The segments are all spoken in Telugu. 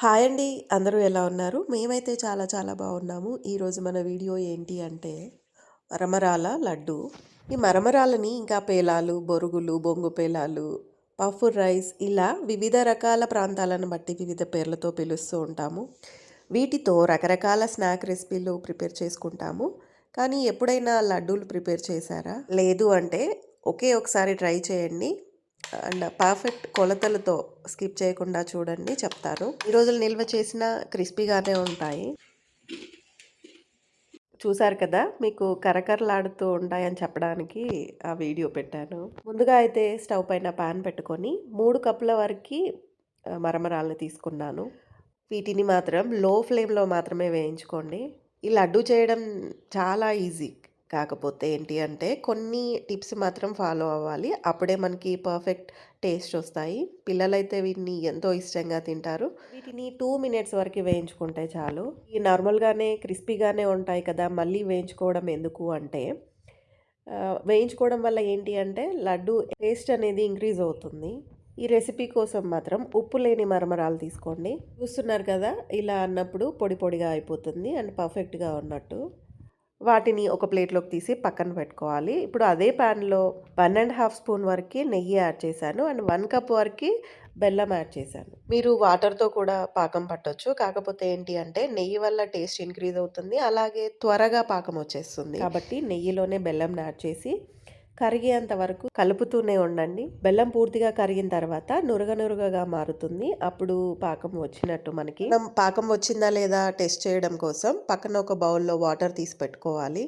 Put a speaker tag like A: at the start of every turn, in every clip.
A: హాయ్ అండి అందరూ ఎలా ఉన్నారు? మేమైతే చాలా చాలా బాగున్నాము. ఈరోజు మన వీడియో ఏంటి అంటే మరమరాల లడ్డు. ఈ మరమరాలని ఇంకా పేలాలు బొరుగులు బొంగు పేలాలు పఫ్ రైస్ ఇలా వివిధ రకాల ప్రాంతాలను బట్టి వివిధ పేర్లతో పిలుస్తూ ఉంటాము. వీటితో రకరకాల స్నాక్ రెసిపీలు ప్రిపేర్ చేసుకుంటాము. కానీ ఎప్పుడైనా లడ్డూలు ప్రిపేర్ చేశారా? లేదు అంటే ఒకే ఒకసారి ట్రై చేయండి. అండ్ పర్ఫెక్ట్ కొలతలతో స్కిప్ చేయకుండా చూడండి చెప్తాను. ఈ రోజులు నిల్వ చేసిన క్రిస్పీగానే ఉంటాయి. చూసారు కదా మీకు కరకరలాడుతూ ఉంటాయని చెప్పడానికి ఆ వీడియో పెట్టాను. ముందుగా అయితే స్టవ్ పైన పాన్ పెట్టుకొని మూడు కప్పుల వరకు మరమరాలను తీసుకున్నాను. వీటిని మాత్రం లో ఫ్లేమ్లో మాత్రమే వేయించుకోండి. ఈ లడ్డు చేయడం చాలా ఈజీ. కాకపోతే ఏంటి అంటే కొన్ని టిప్స్ మాత్రం ఫాలో అవ్వాలి. అప్పుడే మనకి పర్ఫెక్ట్ టేస్ట్ వస్తాయి. పిల్లలైతే వీటిని ఎంతో ఇష్టంగా తింటారు. వీటిని టూ మినిట్స్ వరకు వేయించుకుంటే చాలు. ఈ నార్మల్గానే క్రిస్పీగానే ఉంటాయి కదా మళ్ళీ వేయించుకోవడం ఎందుకు అంటే వేయించుకోవడం వల్ల ఏంటి అంటే లడ్డు టేస్ట్ అనేది ఇంక్రీజ్ అవుతుంది. ఈ రెసిపీ కోసం మాత్రం ఉప్పు లేని మరమరాలు తీసుకోండి. చూస్తున్నారు కదా ఇలా అన్నప్పుడు పొడి పొడిగా అయిపోతుంది అండ్ పర్ఫెక్ట్గా ఉన్నట్టు. వాటిని ఒక ప్లేట్లోకి తీసి పక్కన పెట్టుకోవాలి. ఇప్పుడు అదే ప్యాన్లో వన్ అండ్ హాఫ్ స్పూన్ వరకు నెయ్యి యాడ్ చేశాను. అండ్ వన్ కప్ వరకు బెల్లం యాడ్ చేశాను. మీరు వాటర్తో కూడా పాకం పట్టొచ్చు. కాకపోతే ఏంటి అంటే నెయ్యి వల్ల టేస్ట్ ఇంక్రీజ్ అవుతుంది. అలాగే త్వరగా పాకం వచ్చేస్తుంది. కాబట్టి నెయ్యిలోనే బెల్లం యాడ్ చేసి కరిగేంత వరకు కలుపుతూనే ఉండండి. బెల్లం పూర్తిగా కరిగిన తర్వాత నురగ నురగగా మారుతుంది. అప్పుడు పాకం వచ్చినట్టు మనకి. పాకం వచ్చిందా లేదా టెస్ట్ చేయడం కోసం పక్కన ఒక బౌల్లో వాటర్ తీసి పెట్టుకోవాలి.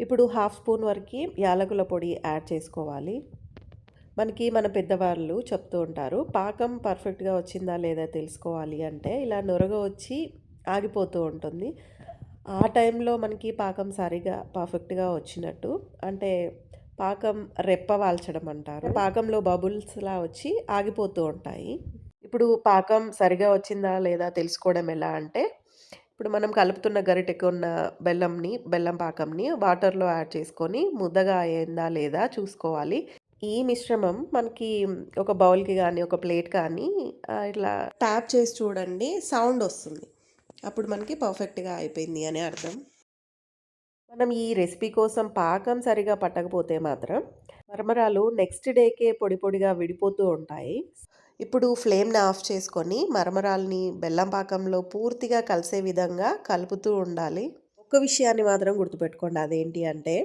A: ఇప్పుడు హాఫ్ స్పూన్ వరకు యాలకుల పొడి యాడ్ చేసుకోవాలి. మనకి మన పెద్దవాళ్ళు చెప్తూ ఉంటారు పాకం పర్ఫెక్ట్గా వచ్చిందా లేదా తెలుసుకోవాలి అంటే ఇలా నురగ వచ్చి ఆగిపోతూ ఉంటుంది. ఆ టైంలో మనకి పాకం సరిగా పర్ఫెక్ట్గా వచ్చినట్టు అంటే పాకం రెప్ప వాల్చడం అంటారు. పాకంలో బబుల్స్లా వచ్చి ఆగిపోతూ ఉంటాయి. ఇప్పుడు పాకం సరిగా వచ్చిందా లేదా తెలుసుకోవడం ఎలా అంటే ఇప్పుడు మనం కలుపుతున్న గరిటెకు ఉన్న బెల్లంని బెల్లం పాకంని వాటర్లో యాడ్ చేసుకొని ముద్దగా అయిందా లేదా చూసుకోవాలి. ఈ మిశ్రమం మనకి ఒక బౌల్కి కానీ ఒక ప్లేట్ కానీ ఇట్లా ట్యాప్ చేసి చూడండి సౌండ్ వస్తుంది. అప్పుడు మనకి పర్ఫెక్ట్గా అయిపోయింది అని అర్థం. మనం ఈ రెసిపీ కోసం పాకం సరిగా పట్టకపోతే మాత్రం మరమరాలు నెక్స్ట్ డేకే పొడి పొడిగా విడిపోతూ ఉంటాయి. ఇప్పుడు ఫ్లేమ్ని ఆఫ్ చేసుకొని మరమరాల్ని బెల్లం పాకంలో పూర్తిగా కలిసే విధంగా కలుపుతూ ఉండాలి. ఒక్క విషయాన్ని మాత్రం గుర్తుపెట్టుకోండి. అదేంటి అంటే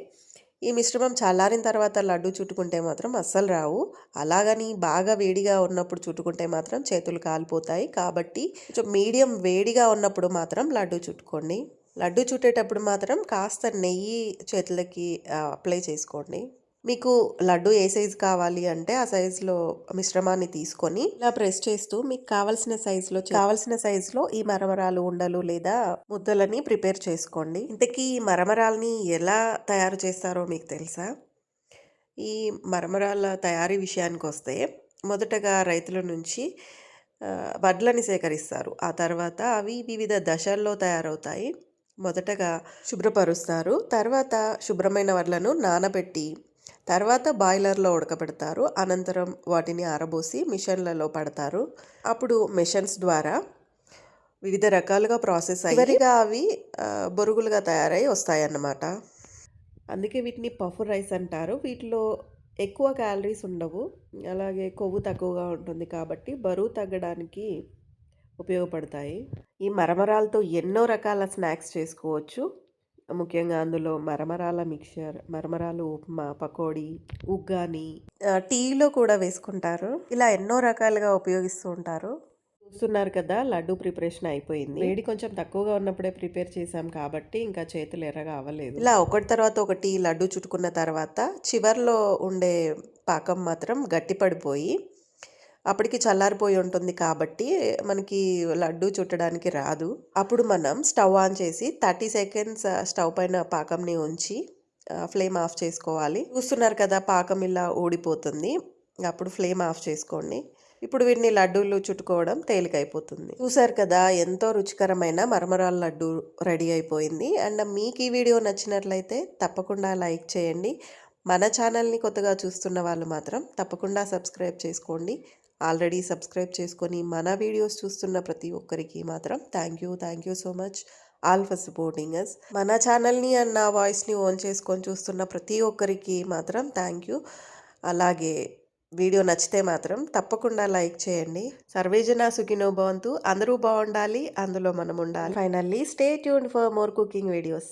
A: ఈ మిశ్రమం చల్లారిన తర్వాత లడ్డు చుట్టుకుంటే మాత్రం అస్సలు రావు. అలాగని బాగా వేడిగా ఉన్నప్పుడు చుట్టుకుంటే మాత్రం చేతులు కాలిపోతాయి. కాబట్టి కొంచెం మీడియం వేడిగా ఉన్నప్పుడు మాత్రం లడ్డు చుట్టుకోండి. లడ్డు చుట్టేటప్పుడు మాత్రం కాస్త నెయ్యి చేతులకి అప్లై చేసుకోండి. మీకు లడ్డు ఏ సైజు కావాలి అంటే ఆ సైజులో మిశ్రమాన్ని తీసుకొని ఇలా ప్రెస్ చేస్తూ మీకు కావలసిన సైజులో కావలసిన సైజులో ఈ మరమరాలు ఉండలు లేదా ముద్దలని ప్రిపేర్ చేసుకోండి. ఇంతకీ ఈ మరమరాల్ని ఎలా తయారు చేస్తారో మీకు తెలుసా? ఈ మరమరాల తయారీ విషయానికి వస్తే మొదటగా రైతుల నుంచి వడ్లని సేకరిస్తారు. ఆ తర్వాత అవి వివిధ దశల్లో తయారవుతాయి. మొదటగా శుభ్రపరుస్తారు. తర్వాత శుభ్రమైన వడ్లను నానబెట్టి తర్వాత బాయిలర్లో ఉడకబెడతారు. అనంతరం వాటిని ఆరబోసి మిషన్లలో పడతారు. అప్పుడు మిషన్స్ ద్వారా వివిధ రకాలుగా ప్రాసెస్ చివరిగా అవి బొరుగులుగా తయారై వస్తాయన్నమాట. అందుకే వీటిని పఫ్ రైస్ అంటారు. వీటిలో ఎక్కువ క్యాలరీస్ ఉండవు. అలాగే కొవ్వు తక్కువగా ఉంటుంది కాబట్టి బరువు తగ్గడానికి ఉపయోగపడతాయి. ఈ మరమరాలతో ఎన్నో రకాల స్నాక్స్ చేసుకోవచ్చు. ముఖ్యంగా అందులో మరమరాల మిక్చర్ మరమరాలు ఉప్మా పకోడీ ఉగ్గాని టీలో కూడా వేసుకుంటారు. ఇలా ఎన్నో రకాలుగా ఉపయోగిస్తూ ఉంటారు. చూస్తున్నారు కదా లడ్డు ప్రిపరేషన్ అయిపోయింది. వేడి కొంచెం తక్కువగా ఉన్నప్పుడే ప్రిపేర్ చేసాం కాబట్టి ఇంకా చేతులు ఎర్రగా అవ్వలేదు. ఇలా ఒకటి తర్వాత ఒకటి లడ్డు చుట్టుకున్న తర్వాత చివర్లో ఉండే పాకం మాత్రం గట్టిపడిపోయి అప్పటికి చల్లారిపోయి ఉంటుంది కాబట్టి మనకి లడ్డు చుట్టడానికి రాదు. అప్పుడు మనం స్టవ్ ఆన్ చేసి థర్టీ సెకండ్స్ స్టవ్ పైన పాకంని ఉంచి ఫ్లేమ్ ఆఫ్ చేసుకోవాలి. చూస్తున్నారు కదా పాకం ఇలా ఊడిపోతుంది. అప్పుడు ఫ్లేమ్ ఆఫ్ చేసుకోండి. ఇప్పుడు వీటిని లడ్డూలు చుట్టుకోవడం తేలికైపోతుంది. చూసారు కదా ఎంతో రుచికరమైన మరమరాల లడ్డు రెడీ అయిపోయింది. అండ్ మీకు ఈ వీడియో నచ్చినట్లయితే తప్పకుండా లైక్ చేయండి. మన ఛానల్ని కొత్తగా చూస్తున్న వాళ్ళు మాత్రం తప్పకుండా సబ్స్క్రైబ్ చేసుకోండి. ఆల్రెడీ సబ్స్క్రైబ్ చేసుకొని మన వీడియోస్ చూస్తున్న ప్రతి ఒక్కరికి మాత్రం thank you thank you so much. All for supporting us మన ఛానల్ని అండ్ నా వాయిస్ని ఓన్ చేసుకొని చూస్తున్న ప్రతి ఒక్కరికి మాత్రం థ్యాంక్ యూ. అలాగే వీడియో నచ్చితే మాత్రం తప్పకుండా లైక్ చేయండి. సర్వేజన సుఖినో భవంతు. అందరూ బాగుండాలి అందులో మనం ఉండాలి. Finally stay tuned for more cooking videos